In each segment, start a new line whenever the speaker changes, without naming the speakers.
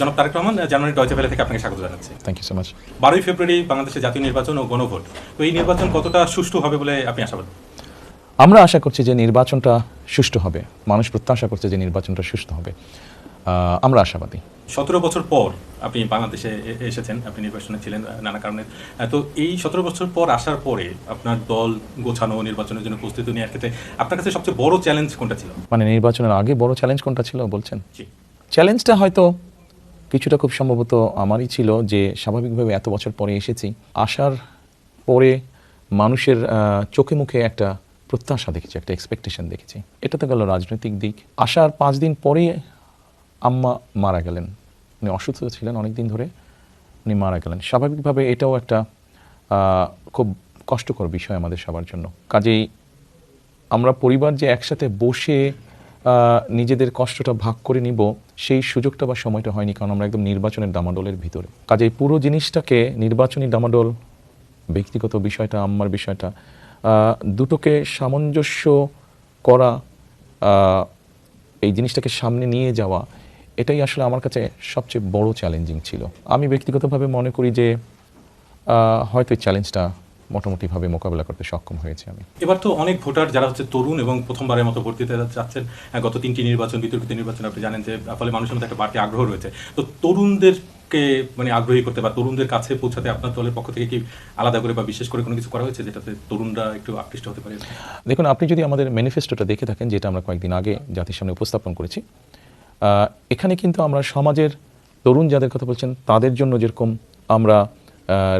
জনাব তারেক রহমান জানুয়ারি Deutsche Welle থেকে আপনাকে স্বাগত জানাচ্ছি।
থ্যাংক ইউ সো মাচ
বারোই ফেব্রুয়ারি বাংলাদেশের জাতীয় নির্বাচন ও গণভোট। তো এই নির্বাচন কতটা সুষ্ঠু হবে বলে আপনি আশাবাদী?
আমরা আশা করছি যে নির্বাচনটা সুষ্ঠু হবে। মানুষ প্রত্যাশা করছে যে নির্বাচনটা সুষ্ঠু হবে। আমরা আশাবাদী।
সতেরো বছর পর আপনি বাংলাদেশে এসেছেন আপনি নির্বাচনে ছিলেন নানা কারণে। তো এই সতেরো বছর পর আসার পরে আপনার দল গোছানো নির্বাচনের জন্য প্রস্তুতি নেওয়ার ক্ষেত্রে আপনার কাছে সবচেয়ে বড় চ্যালেঞ্জ কোনটা ছিল?
মানে নির্বাচনের আগে বড় চ্যালেঞ্জ কোনটা ছিল বলছেন?
জি।
চ্যালেঞ্জটা হয়তো কিছুটা খুব সম্ভবত আমারই ছিল যে স্বাভাবিকভাবে এত বছর পরে এসেছি। আসার পরে মানুষের চোখে মুখে একটা প্রত্যাশা দেখেছি, একটা এক্সপেকটেশন দেখেছি। এটা তো গেল রাজনৈতিক দিক। আসার পাঁচ দিন পরেই আম্মা মারা গেলেন। উনি অসুস্থ ছিলেন অনেক দিন ধরে, উনি মারা গেলেন। স্বাভাবিকভাবে এটাও একটা খুব কষ্টকর বিষয় আমাদের সবার জন্য। কাজেই আমরা পরিবার যে একসাথে বসে নিজেদের কষ্টটা ভাগ করে নিব সেই সুযোগটা বা সময়টা হয়নি, কারণ আমরা একদম নির্বাচনের ডামাডোলের ভিতরে। কাজে এই পুরো জিনিসটাকে নির্বাচনী ডামাডোল ব্যক্তিগত বিষয়টা আম্মার বিষয়টা দুটোকে সামঞ্জস্য করা এই জিনিসটাকে সামনে নিয়ে যাওয়া, এটাই আসলে আমার কাছে সবচেয়ে বড় চ্যালেঞ্জিং ছিল। আমি ব্যক্তিগতভাবে মনে করি যে হয়তো এই চ্যালেঞ্জটা মোটামুটিভাবে মোকাবেলা করতে সক্ষম হয়েছে আমি।
এবার তো অনেক ভোটার যারা হচ্ছে তরুণ এবং প্রথমবারের মতো ভোট দিতে যাচ্ছেন আহ, গত তিনটি নির্বাচন বিতর্কিত নির্বাচন আপনি জানেন যে ফলে মানুষের মধ্যে একটা বাড়তি আগ্রহ রয়েছে। তো তরুণদেরকে মানে আগ্রহী করতে বা তরুণদের কাছে পৌঁছাতে আপনার দলের পক্ষ থেকে কি আলাদা করে বা বিশেষ করে কোনো কিছু করা হয়েছে যেটাতে তরুণরা একটু আকৃষ্ট হতে পারে?
দেখুন আপনি যদি আমাদের ম্যানিফেস্টোটা দেখে থাকেন যেটা আমরা কয়েকদিন আগে জাতির সামনে উপস্থাপন করেছি এখানে কিন্তু আমরা সমাজের তরুণ যাদের কথা বলছেন তাদের জন্য যেরকম আমরা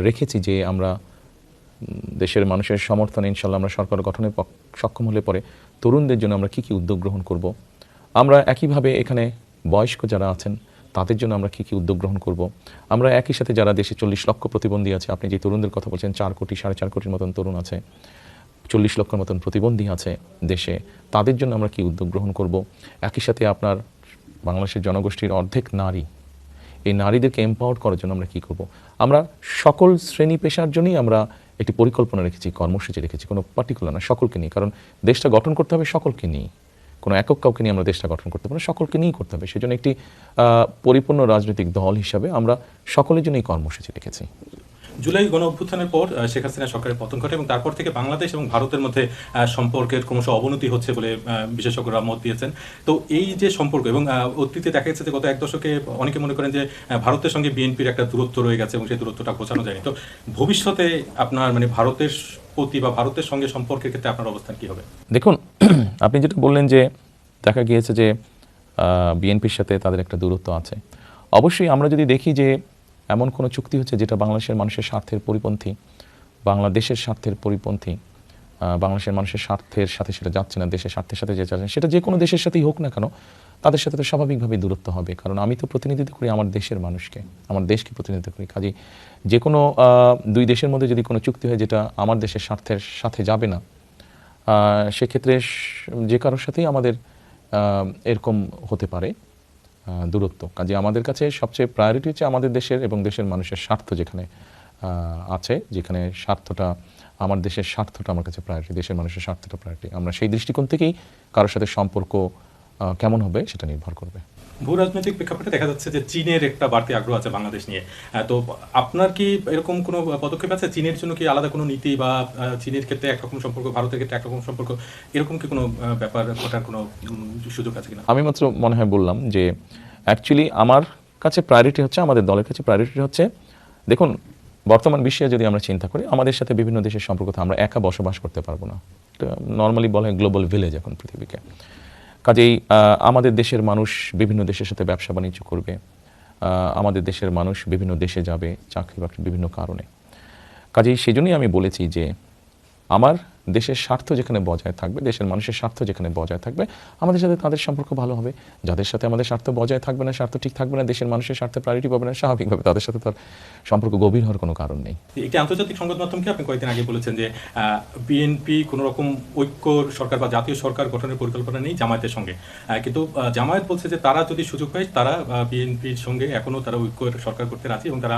রেখেছি যে আমরা দেশের মানুষের সমর্থনে ইনশাল্লাহ আমরা সরকার গঠনে সক্ষম হলে পরে তরুণদের জন্য আমরা কী কী উদ্যোগ গ্রহণ করব। আমরা একইভাবে এখানে বয়স্ক যারা আছেন, তাদের জন্য আমরা কী কী উদ্যোগ গ্রহণ করব। আমরা একই সাথে যারা দেশে চল্লিশ লক্ষ প্রতিবন্ধী আছে, আপনি যে তরুণদের কথা বলছেন, চার কোটি, সাড়ে চার কোটির মতন তরুণ আছে, চল্লিশ লক্ষের মতন প্রতিবন্ধী আছে দেশে, তাদের জন্য আমরা কি উদ্যোগ গ্রহণ করব। একই সাথে আপনার বাংলাদেশের জনগোষ্ঠীর অর্ধেক নারী, এই নারীদেরকে এম্পাওয়ার করার জন্য আমরা কি করব। আমরা সকল শ্রেণি পেশার জন্যই আমরা একটি পরিকল্পনা রেখেছি, কর্মসূচি রেখেছি, কোনো পার্টিকুলার না, সকলকে নিয়ে। কারণ দেশটা গঠন করতে হবে সকলকে নিয়ে কোনো একক কাউকে নিয়ে আমরা দেশটা গঠন করতে পারি সকলকে নিয়েই করতে হবে। সেজন্য একটি পরিপূর্ণ রাজনৈতিক দল হিসাবে আমরা সকলের জন্য এই কর্মসূচি রেখেছি।
জুলাই গণ অভ্যুত্থানের পর শেখ হাসিনা সরকারের পতন ঘটে এবং তারপর থেকে বাংলাদেশ এবং ভারতের মধ্যে সম্পর্কের ক্রমশ অবনতি হচ্ছে বলে বিশেষজ্ঞরা মত দিয়েছেন। তো এই যে সম্পর্ক এবং অতীতে দেখা গেছে যে গত এক দশকে অনেকে মনে করেন যে ভারতের সঙ্গে বিএনপির একটা দূরত্ব রয়ে গেছে এবং সেই দূরত্বটা ঘোচানো যায়নি। তো ভবিষ্যতে আপনার মানে ভারতের প্রতি বা ভারতের সঙ্গে সম্পর্কের ক্ষেত্রে আপনার অবস্থান কি হবে?
দেখুন, আপনি যেটা বললেন যে, দেখা গিয়েছে যে বিএনপির সাথে তাদের একটা দূরত্ব আছে। অবশ্যই আমরা যদি দেখি যে এমন কোনো চুক্তি হচ্ছে যেটা বাংলাদেশের মানুষের স্বার্থের পরিপন্থী, বাংলাদেশের স্বার্থের পরিপন্থী বাংলাদেশের মানুষের স্বার্থের সাথে সেটা যাচ্ছে না, দেশের স্বার্থের সাথে যে যাচ্ছে সেটা যে কোনো দেশের সাথেই হোক না কেন, তাদের সাথে তো স্বাভাবিকভাবেই দূরত্ব হবে। কারণ আমি তো প্রতিনিধিত্ব করি আমার দেশের মানুষকে, আমার দেশকে প্রতিনিধিত্ব করি। কাজেই যে কোনো দুই দেশের মধ্যে যদি কোনো চুক্তি হয় যেটা আমার দেশের স্বার্থের সাথে যাবে না সেক্ষেত্রে যে কারোর সাথেই আমাদের এরকম হতে পারে। দূরত্ব। কাজে আমাদের কাছে সবচেয়ে প্রায়োরিটি হচ্ছে আমাদের দেশের এবং দেশের মানুষের স্বার্থ যেখানে আছে, যেখানে স্বার্থটা, আমার দেশের স্বার্থটা আমার কাছে প্রায়োরিটি দেশের মানুষের স্বার্থটা প্রায়োরিটি আমরা সেই দৃষ্টিকোণ থেকেই কারোর সাথে সম্পর্ক কেমন হবে সেটা নির্ভর করবে।
ভূ রাজনৈতিক প্রেক্ষাপটে দেখা যাচ্ছে যে চীনের একটা বাড়তি আগ্রহ আছে বাংলাদেশ নিয়ে। তো আপনার কি এরকম কোনো পদক্ষেপ আছে? চীনের জন্য কি আলাদা কোনো নীতি বা চীনের ক্ষেত্রে একরকম সম্পর্ক, ভারতের ক্ষেত্রে একরকম সম্পর্ক, এরকম কি কোনো ব্যাপার ঘটার কোনো সুযোগ আছে কিনা?
আমি মাত্র মনে হয় বললাম যে অ্যাকচুয়ালি আমার কাছে প্রায়োরিটি হচ্ছে, আমাদের দলের কাছে প্রায়োরিটি হচ্ছে, দেখুন, বর্তমান বিশ্বে যদি আমরা চিন্তা করি, আমাদের সাথে বিভিন্ন দেশের সম্পর্ক আমরা একা বসবাস করতে পারব না। নর্মালি বলা গ্লোবাল ভিলেজ এখন পৃথিবীকে। কাজেই আমাদের দেশের মানুষ বিভিন্ন দেশের সাথে ব্যবসা বাণিজ্য করবে। আমাদের দেশের মানুষ বিভিন্ন দেশে যাবে চাকরি বাকরি বিভিন্ন কারণে। কাজেই সেজন্যই আমি বলেছি যে, আমার দেশের স্বার্থ যেখানে বজায় থাকবে দেশের মানুষের স্বার্থ যেখানে বজায় থাকবে আমাদের সাথে তাদের সম্পর্ক ভালো হবে। যাদের সাথে আমাদের স্বার্থ বজায় থাকবে না স্বার্থ ঠিক থাকবে না দেশের মানুষের স্বার্থে প্রায়োরিটি পাবে না স্বাভাবিকভাবে তাদের সাথে তার সম্পর্ক গভীর হওয়ার কোনো কারণ নেই।
একটি আন্তর্জাতিক সংবাদ মাধ্যমকে আপনি কয়েকদিন আগে বলেছেন যে বিএনপি কোনো রকম ঐক্য সরকার বা জাতীয় সরকার গঠনের পরিকল্পনা নেই জামায়াতের সঙ্গে। কিন্তু জামায়াত বলছে যে তারা যদি সুযোগ পায় তারা বিএনপির সঙ্গে এখনও তারা ঐক্য সরকার করতে রাজি এবং তারা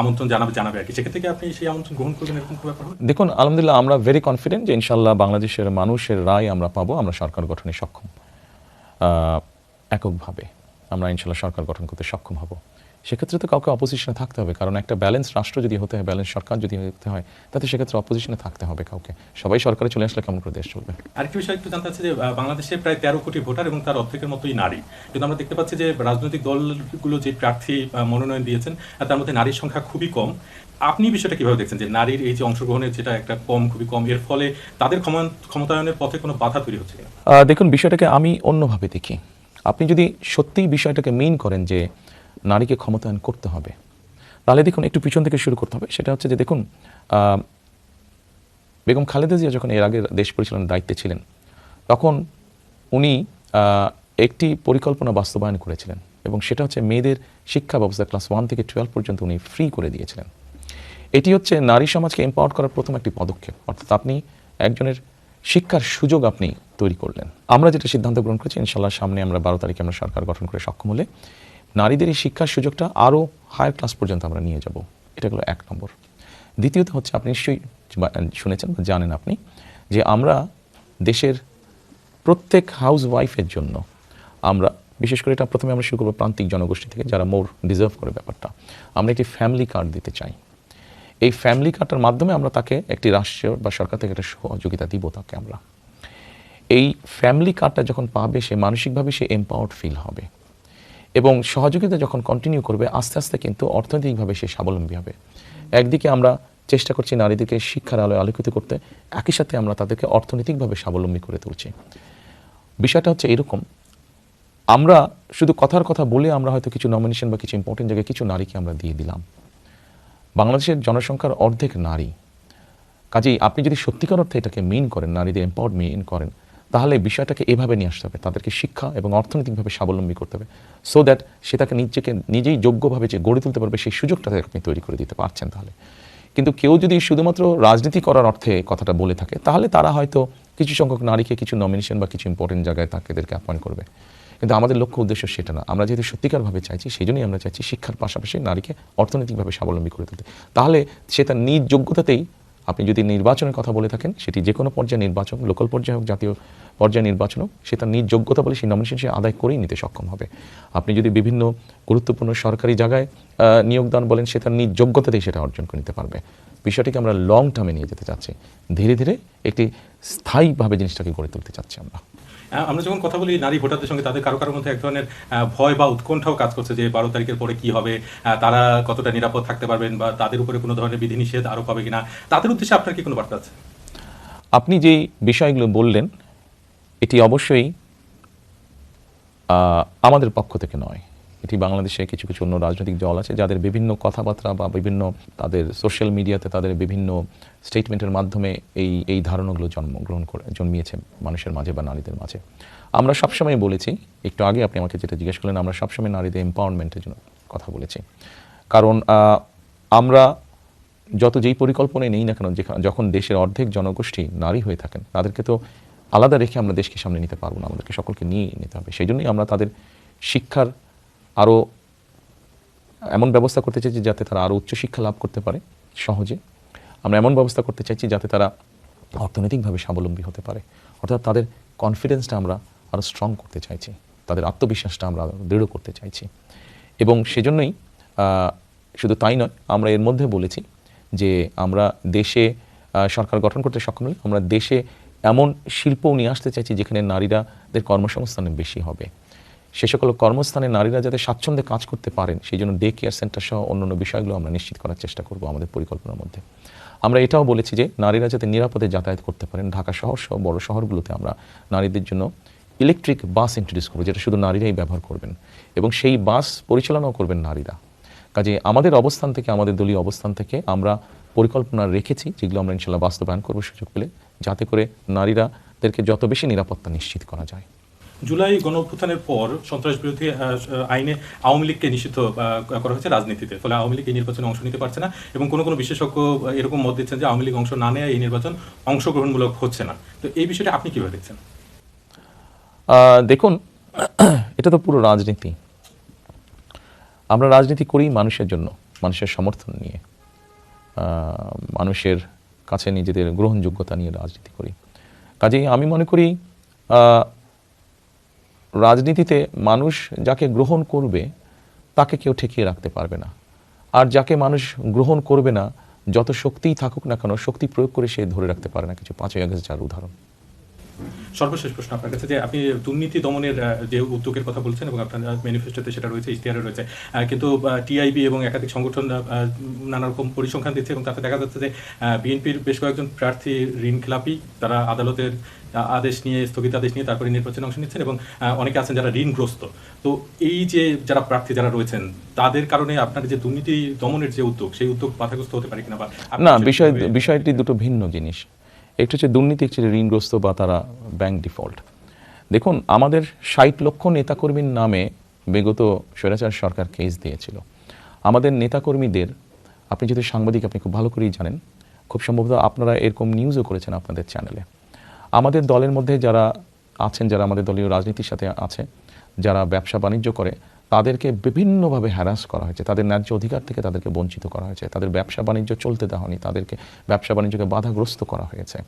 আমন্ত্রণ জানাবে জানাবে আর কি। সেক্ষেত্রে কি আপনি সেই আমন্ত্রণ গ্রহণ করবেন এরকম ব্যাপার
দেখুন আলহামদুলিল্লাহ আমরা ভেরি কনফিডেন্ট যে ইনশাল্লাহ বাংলাদেশের মানুষের রায় আমরা পাবো, আমরা সরকার গঠনে সক্ষম এককভাবে। আমরা ইনশাল্লাহ সরকার গঠন করতে সক্ষম হব। সেক্ষেত্রে তো কাউকে অপোজিশনে থাকতে হবে। কারণ একটা ব্যালেন্স রাষ্ট্র যদি হতে হয় ব্যালেন্স সরকার যদি হতে হয় তাতে সেক্ষেত্রে অপোজিশনে থাকতে হবে কাউকে। সবাই সরকারে চলে আসলে কেমন করে দেশ চলবে?
আরেকটি বিষয় একটু জানতে চাচ্ছি যে বাংলাদেশে প্রায় তেরো কোটি ভোটার এবং তার অর্ধেকের মতোই নারী। কিন্তু আমরা দেখতে পাচ্ছি যে রাজনৈতিক দলগুলো যে প্রার্থী মনোনয়ন দিয়েছেন তার মধ্যে নারীর সংখ্যা খুবই কম। আপনি বিষয়টা কীভাবে দেখছেন যে নারীর এই যে অংশগ্রহণের যেটা একটা কম খুবই কম এর ফলে তাদের ক্ষমা- ক্ষমতায়নের পথে কোনো বাধা তৈরি হচ্ছে
দেখুন বিষয়টাকে আমি অন্যভাবে দেখি। আপনি যদি সত্যিই বিষয়টাকে মেইন করেন যে নারীকে ক্ষমতায়ন করতে হবে। তাহলে দেখুন, একটু পিছন থেকে শুরু করতে হবে। সেটা হচ্ছে যে দেখুন বেগম খালেদা জিয়া যখন এর আগে দেশ পরিচালনার দায়িত্বে ছিলেন, তখন উনি একটি পরিকল্পনা বাস্তবায়ন করেছিলেন এবং সেটা হচ্ছে মেয়েদের শিক্ষা ব্যবস্থা ক্লাস ওয়ান থেকে টুয়েলভ পর্যন্ত উনি ফ্রি করে দিয়েছিলেন। এটি হচ্ছে নারী সমাজকে এম্পাওয়ার করার প্রথম একটি পদক্ষেপ। অর্থাৎ আপনি একজনের শিক্ষার সুযোগ আপনি তৈরি করলেন। আমরা যেটা সিদ্ধান্ত গ্রহণ করেছি ইনশাল্লাহ সামনে আমরা বারো তারিখে আমরা সরকার গঠন করে সক্ষম হলে নারীদের এই শিক্ষার সুযোগটা আরও হায়ার ক্লাস পর্যন্ত আমরা নিয়ে যাব। এটা হলো এক নম্বর। দ্বিতীয়ত হচ্ছে আপনি নিশ্চয়ই শুনেছেন বা জানেন আপনি যে আমরা দেশের প্রত্যেক হাউস ওয়াইফের জন্য আমরা, বিশেষ করে এটা প্রথমে আমরা শুরু করব প্রান্তিক জনগোষ্ঠী থেকে যারা মোর ডিজার্ভ করে ব্যাপারটা, আমরা একটি ফ্যামিলি কার্ড দিতে চাই। এই ফ্যামিলি কার্ডটার মাধ্যমে আমরা তাকে একটি রাষ্ট্রীয় বা সরকার থেকে একটা সহযোগিতা দিব তাকে আমরা। এই ফ্যামিলি কার্ডটা যখন পাবে, সে মানসিকভাবে সে এম্পাওয়ার্ড ফিল হবে। এবং সহযোগিতা যখন কন্টিনিউ করবে, আস্তে আস্তে কিন্তু অর্থনৈতিকভাবে সে স্বাবলম্বী হবে। একদিকে আমরা চেষ্টা করছি নারীদেরকে শিক্ষার আলোয় আলোকিত করতে, একই সাথে আমরা তাদেরকে অর্থনৈতিকভাবে স্বাবলম্বী করে তুলছি। বিষয়টা হচ্ছে এরকম, আমরা শুধু কথার কথা বলে আমরা হয়তো কিছু নমিনেশন বা কিছু ইম্পর্টেন্ট জায়গায় কিছু নারীকে আমরা দিয়ে দিলাম। বাংলাদেশের জনসংখ্যার অর্ধেক নারী। কাজেই আপনি যদি সত্যিকার অর্থে এটাকে মেইন করেন, নারীদের এম্পাওয়ার্ড মেইন করেন তাহলে বিষয়টাকে এভাবে নিয়ে আসতে হবে। তাদেরকে শিক্ষা এবং অর্থনৈতিকভাবে স্বাবলম্বী করতে হবে। সো দ্যাট সে তাকে নিজেকে, নিজেই যোগ্যভাবে যে গড়ে তুলতে পারবে, সেই সুযোগটা আপনি তৈরি করে দিতে পারছেন তাহলে। কিন্তু কেউ যদি শুধুমাত্র রাজনীতি করার অর্থে কথাটা বলে থাকে, তাহলে তারা হয়তো কিছু সংখ্যক নারীকে কিছু নমিনেশন বা কিছু ইম্পর্টেন্ট জায়গায় তাদেরকে অ্যাপয়েন্ট করবে। কিন্তু আমাদের লক্ষ্য উদ্দেশ্য সেটা না। আমরা যেহেতু সত্যিকারভাবে চাইছি সেই জন্যই আমরা চাইছি শিক্ষার পাশাপাশি নারীকে অর্থনৈতিকভাবে স্বাবলম্বী করে তুলতে। তাহলে সে তার নিজ যোগ্যতাতেই আপনি যদি নির্বাচনের কথা বলে থাকেন, সেটি যে কোনো পর্যায়ে নির্বাচন লোকাল পর্যায়ে হোক, জাতীয় পর্যায়ে নির্বাচন হোক, সে তার নিজ যোগ্যতা বলে সেই নমিনেশন সে আদায় করেই নিতে সক্ষম হবে। আপনি যদি বিভিন্ন গুরুত্বপূর্ণ সরকারি জায়গায় নিয়োগদান বলেন, সে তার নিজ যোগ্যতাতেই সেটা অর্জন করে নিতে পারবে। বিষয়টিকে আমরা লং টার্মে নিয়ে যেতে চাচ্ছি। ধীরে ধীরে একটি স্থায়ীভাবে জিনিসটাকে গড়ে তুলতে চাচ্ছি আমরা।
আমরা যখন কথা বলি নারী ভোটারদের সঙ্গে তাদের কারও কারোর মধ্যে এক ধরনের ভয় বা উৎকণ্ঠাও কাজ করছে যে বারো তারিখের পরে কি হবে তারা কতটা নিরাপদ থাকতে পারবেন বা তাদের উপরে কোনো ধরনের বিধিনিষেধ আরোপ হবে কিনা তাদের উদ্দেশ্যে আপনার কি কোনো বার্তা আছে?
আপনি যেই বিষয়গুলো বললেন এটি অবশ্যই আমাদের পক্ষ থেকে নয়। এটি বাংলাদেশে কিছু কিছু অন্য রাজনৈতিক দল আছে যাদের বিভিন্ন কথাবার্তা বা বিভিন্ন তাদের সোশ্যাল মিডিয়াতে তাদের বিভিন্ন স্টেটমেন্টের মাধ্যমে এই এই ধারণাগুলো জন্মগ্রহণ করে, জন্মিয়েছে মানুষের মাঝে বা নারীদের মাঝে। আমরা সবসময় বলেছি, একটু আগে আপনি আমাকে যেটা জিজ্ঞেস করলেন, আমরা সবসময় নারীদের এম্পাওয়ারমেন্টের জন্য কথা বলেছি। কারণ আমরা যত যেই পরিকল্পনায় নেই না কেন যেখানে দেশের অর্ধেক জনগোষ্ঠী নারী হয়ে থাকেন, তাদেরকে তো আলাদা রেখে আমরা দেশকে সামনে নিতে পারব না, আমাদেরকে সকলকে নিয়ে নিতে হবে। সেই জন্যই আমরা তাদের শিক্ষার আরও এমন ব্যবস্থা করতে চাইছি যাতে তারা আরও উচ্চশিক্ষা লাভ করতে পারে সহজে। আমরা এমন ব্যবস্থা করতে চাইছি যাতে তারা অর্থনৈতিকভাবে স্বাবলম্বী হতে পারে। অর্থাৎ তাদের কনফিডেন্সটা আমরা আরও স্ট্রং করতে চাইছি। তাদের আত্মবিশ্বাসটা আমরা দৃঢ় করতে চাইছি। এবং সেজন্যই শুধু তাই নয়, আমরা এর মধ্যে বলেছি যে আমরা দেশে সরকার গঠন করতে সক্ষম হলে আমরা দেশে এমন শিল্পও নিয়ে আসতে চাইছি যেখানে নারীরাদের কর্মসংস্থান বেশি হবে। সে সকল কর্মস্থানে নারীরা যাতে স্বাচ্ছন্দ্যে কাজ করতে পারেন, সেই জন্য ডে কেয়ার সেন্টার সহ অন্যান্য বিষয়গুলো আমরা নিশ্চিত করার চেষ্টা করব আমাদের পরিকল্পনার মধ্যে। আমরা এটাও বলেছি যে নারীরা যাতে নিরাপদে যাতায়াত করতে পারেন, ঢাকা শহর সহ বড় শহরগুলোতে আমরা নারীদের জন্য ইলেকট্রিক বাস ইন্ট্রোডিউস করব, যেটা শুধু নারীরাই ব্যবহার করবেন এবং সেই বাস পরিচালনাও করবেন নারীরা। কাজে আমাদের অবস্থান থেকে, আমাদের দলীয় অবস্থান থেকে আমরা পরিকল্পনা রেখেছি, যেগুলো আমরা ইনশাল্লাহ বাস্তবায়ন করব সুযোগ পেলে, যাতে করে নারীরাদেরকে যত বেশি নিরাপত্তা নিশ্চিত করা যায়।
জুলাই গণঅভ্যুত্থানের পর সন্ত্রাস বিরোধী আইনে আওয়ামী লীগকে নিষিদ্ধ করা হয়েছে রাজনীতিতে। ফলে আওয়ামী লীগ এই নির্বাচনে অংশ নিতে পারছে না এবং কোনো কোনো বিশেষজ্ঞ এরকম মত দিচ্ছেন যে আওয়ামী লীগ অংশ না নেয়, এই নির্বাচন অংশগ্রহণমূলক হচ্ছে না। তো এই বিষয়টা আপনি কীভাবে দেখছেন?
দেখুন, এটা তো পুরো রাজনীতি। আমরা রাজনীতি করি মানুষের জন্য, মানুষের সমর্থন নিয়ে। মানুষের কাছে নিজেদের গ্রহণযোগ্যতা নিয়ে রাজনীতি করি। কাজেই আমি মনে করি রাজনীতিতে মানুষ যাকে গ্রহণ করবে, তাকে কেউ ঠেকিয়ে রাখতে পারবে না। আর যাকে মানুষ গ্রহণ করবে না, যত শক্তিই থাকুক না কেন, শক্তি প্রয়োগ করে সে ধরে রাখতে পারে না। কিছু পাঁচই আগস্ট যার উদাহরণ।
সর্বশেষ প্রশ্ন আপনার কাছে যে আপনি দুর্নীতি দমনের যে উদ্যোগের কথা বলছেন এবং আপনার ম্যানিফেস্টোতে সেটা রয়েছে, ইশতেহারে রয়েছে কিন্তু টিআইবি এবং একাধিক সংগঠন নানা রকম পরিসংখ্যান দিচ্ছে এবং তাতে দেখা যাচ্ছে যে বিএনপির বেশ কয়েকজন প্রার্থী ঋণ খেলাপি, তারা আদালতের আদেশ নিয়ে স্থগিত আদেশ নিয়ে তারপরে নির্বাচনে অংশ নিচ্ছেন এবং অনেকে আছেন যারা ঋণগ্রস্ত। তো এই যে যারা প্রার্থী যারা রয়েছেন তাদের কারণে আপনার যে দুর্নীতি দমনের যে উদ্যোগ সেই উদ্যোগ বাধাগ্রস্ত হতে পারে কিনা বা
না বিষয় বিষয়টি দুটো ভিন্ন জিনিস। একটু হচ্ছে দুর্নীতি একটি ঋণগ্রস্ত বা তারা ব্যাংক ডিফল্ট দেখুন আমাদের ষাট লক্ষ নেতাকর্মীর নামে বিগত স্বৈরাচার সরকার কেস দিয়েছিল। আমাদের নেতাকর্মীদের আপনি যদি সাংবাদিক আপনি খুব ভালো করেই জানেন খুব সম্ভবত আপনারা এরকম নিউজও করেছেন আপনাদের চ্যানেলে আমাদের দলের মধ্যে যারা আছেন, যারা আমাদের দলীয় রাজনীতির সাথে আছে, যারা ব্যবসা বাণিজ্য করে, তাদেরকে বিভিন্নভাবে হ্যারাস করা হয়েছে। তাদের ন্যায্য অধিকার থেকে তাদেরকে বঞ্চিত করা হয়েছে। তাদের ব্যবসা বাণিজ্য চলতে দেওয়া হয়নি। তাদেরকে ব্যবসা বাণিজ্যকে বাধাগ্রস্ত করা হয়েছে।